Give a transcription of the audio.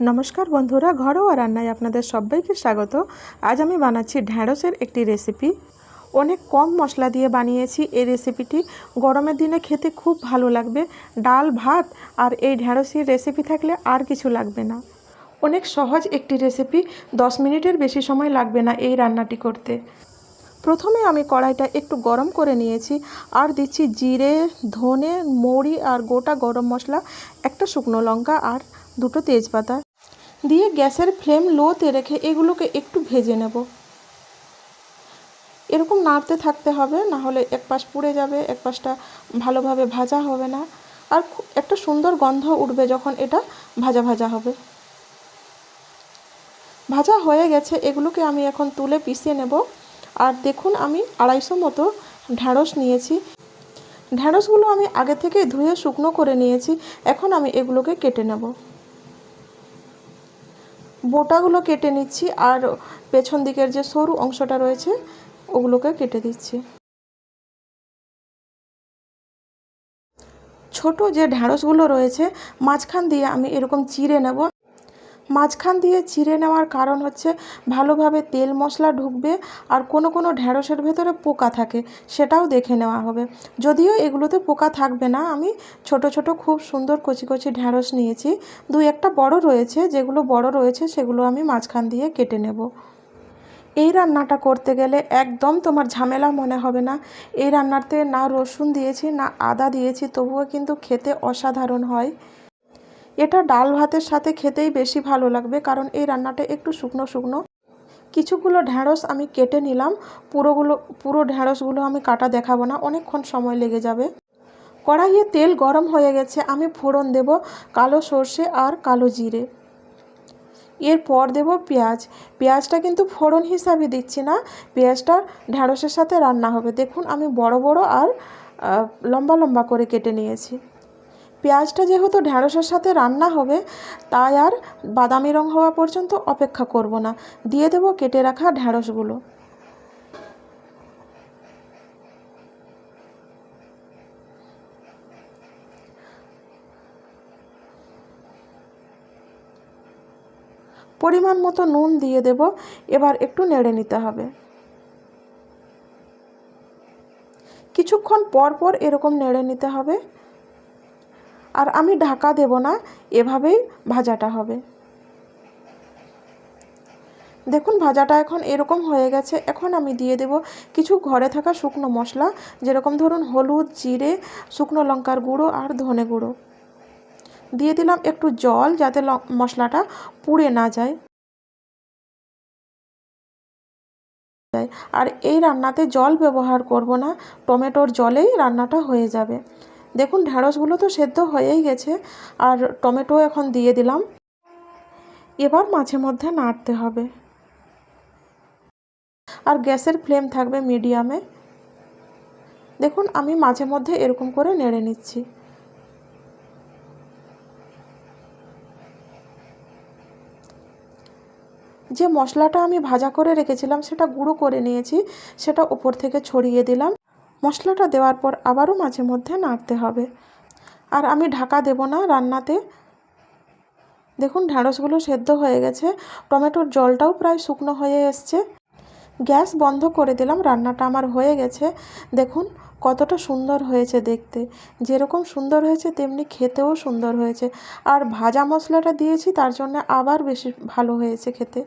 নমস্কার বন্ধুরা, ঘরোয়া রান্নায় আপনাদের সবাইকে স্বাগত। আজ আমি বানাচ্ছি ঢ্যাঁড়সের একটি রেসিপি। অনেক কম মশলা দিয়ে বানিয়েছি এই রেসিপিটি। গরমের দিনে খেতে খুব ভালো লাগবে। ডাল, ভাত আর এই ঢ্যাঁড়সের রেসিপি থাকলে আর কিছু লাগবে না। অনেক সহজ একটি রেসিপি, দশ মিনিটের বেশি সময় লাগবে না এই রান্নাটি করতে। প্রথমে আমি কড়াইটা একটু গরম করে নিয়েছি আর দিচ্ছি জিরে, ধনে, মৌরি আর গোটা গরম মশলা, একটা শুকনো লঙ্কা আর দুটো তেজপাতা। দিয়ে গ্যাসের ফ্লেম লোতে রেখে এগুলোকে একটু ভেজে নেব। এরকম নাড়তে থাকতে হবে, না হলে এক পাশ পুড়ে যাবে, এক পাশটা ভালোভাবে ভাজা হবে না। আর একটা সুন্দর গন্ধ উঠবে যখন এটা ভাজা ভাজা হবে। ভাজা হয়ে গেছে, এগুলোকে আমি এখন তুলে পিষে নেব। আর দেখুন, আমি আড়াইশো মতো ঢ্যাঁড়স নিয়েছি। ঢ্যাঁড়সগুলো আমি আগে থেকে ধুয়ে শুকনো করে নিয়েছি, এখন আমি এগুলোকে কেটে নেব। বোটাগুলো কেটে নিচ্ছি আর পেছন দিকের যে সরু অংশটা রয়েছে, ওগুলোকে কেটে দিচ্ছি। ছোট যে ঢ্যাঁড়সগুলো রয়েছে, মাঝখান দিয়ে আমি এরকম চিড়ে নেব। মাঝখান দিয়ে চিড়ে নেওয়ার কারণ হচ্ছে ভালোভাবে তেল মশলা ঢুকবে আর কোনো কোনো ঢ্যাঁড়সের ভেতরে পোকা থাকে, সেটাও দেখে নেওয়া হবে। যদিও এগুলোতে পোকা থাকবে না, আমি ছোট ছোট খুব সুন্দর কচি কচি ঢ্যাঁড়স নিয়েছি। দুই একটা বড় রয়েছে, যেগুলো বড় রয়েছে সেগুলো আমি মাঝখান দিয়ে কেটে নেব। এই রান্নাটা করতে গেলে একদম তোমার ঝামেলা মনে হবে না। এই রান্নাতে না রসুন দিয়েছি, না আদা দিয়েছি, তবুও কিন্তু খেতে অসাধারণ হয়। এটা ডাল ভাতের সাথে খেতেই বেশি ভালো লাগবে, কারণ এই রান্নাটা একটু শুকনো শুকনো। কিছুগুলো ঢ্যাঁড়স আমি কেটে নিলাম, পুরোগুলো, পুরো ঢ্যাঁড়সগুলো আমি কাটা দেখাবো না, অনেকক্ষণ সময় লেগে যাবে। কড়াইয়ে তেল গরম হয়ে গেছে, আমি ফোড়ন দেব কালো সর্ষে আর কালো জিরে। এরপর দেব পেঁয়াজ। পেঁয়াজটা কিন্তু ফোড়ন হিসাবে দিচ্ছি না, পেঁয়াজটা ঢ্যাঁড়সের সাথে রান্না হবে। দেখুন, আমি বড় বড় আর লম্বা লম্বা করে কেটে নিয়েছি। পেঁয়াজটা যেহেতু ঢ্যাঁড়সের সাথে রান্না হবে, তাই আর বাদামি রং হওয়া পর্যন্ত অপেক্ষা করব না। দিয়ে দেবো কেটে রাখা ঢ্যাঁড়সগুলো পরিমাণ মতো নুন দিয়ে দেব, এবার একটু নেড়ে নিতে হবে। কিছুক্ষণ পর পর এরকম নেড়ে নিতে হবে। আর আমি ঢাকা দেব না, এভাবেই ভাজাটা হবে। দেখুন, ভাজাটা এখন এরকম হয়ে গেছে, এখন আমি দিয়ে দেব কিছু ঘরে থাকা শুকনো মশলা, যেরকম ধরুন হলুদ, জিরে, শুকনো লঙ্কার গুঁড়ো আর ধনে গুঁড়ো। দিয়ে দিলাম একটু জল যাতে মশলাটা পুড়ে না যায়। আর এই রান্নাতে জল ব্যবহার করব না, টমেটোর জলেই রান্নাটা হয়ে যাবে। দেখুন ঢ্যাঁড়সগুলো তো সেদ্ধ হয়েই গেছে, আর টমেটো এখন দিয়ে দিলাম। এবার মাঝে মধ্যে নাড়তে হবে। আর গ্যাসের ফ্লেম থাকবে মিডিয়ামে। দেখুন, আমি মাঝে মধ্যে এরকম করে নেড়ে নিচ্ছি। যে মশলাটা আমি ভাজা করে রেখেছিলাম, সেটা গুঁড়ো করে নিয়েছি, সেটা উপর থেকে ছড়িয়ে দিলাম। মশলাটা দেওয়ার পর আবারও মাঝে মধ্যে নাড়তে হবে। আর আমি ঢাকা দেব না রান্নাতে। দেখুন ঢ্যাঁড়সগুলো সেদ্ধ হয়ে গেছে। টমেটোর জলটাও প্রায় শুকনো হয়ে এসছে। গ্যাস বন্ধ করে দিলাম, রান্নাটা আমার হয়ে গেছে। দেখুন, কতটা সুন্দর হয়েছে দেখতে। যেরকম সুন্দর হয়েছে, তেমনি খেতেও সুন্দর হয়েছে। আর ভাজা মশলাটা দিয়েছি, তার জন্য আবার বেশি ভালো হয়েছে খেতে।